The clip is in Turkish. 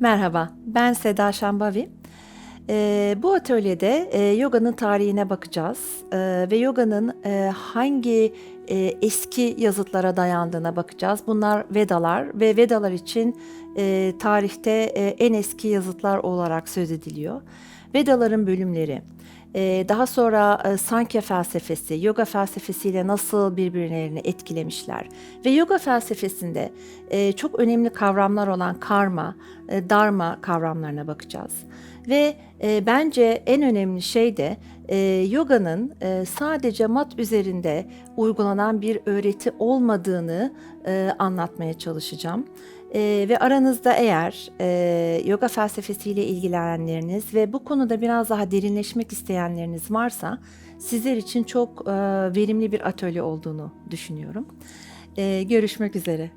Merhaba, ben Seda Şambavi. Ee, bu atölyede e, yoganın tarihine bakacağız Ee, ve yoganın e, hangi e, eski yazıtlara dayandığına bakacağız. Bunlar Vedalar ve Vedalar için e, tarihte e, en eski yazıtlar olarak söz ediliyor. Vedaların bölümleri, e, daha sonra e, Sankhya felsefesi, yoga felsefesiyle nasıl birbirlerini etkilemişler ve yoga felsefesinde e, çok önemli kavramlar olan karma, e, dharma kavramlarına bakacağız. Ve e, bence en önemli şey de e, yoganın e, sadece mat üzerinde uygulanan bir öğreti olmadığını e, anlatmaya çalışacağım. E, ve aranızda eğer e, yoga felsefesiyle ilgilenenleriniz ve bu konuda biraz daha derinleşmek isteyenleriniz varsa sizler için çok e, verimli bir atölye olduğunu düşünüyorum. E, görüşmek üzere.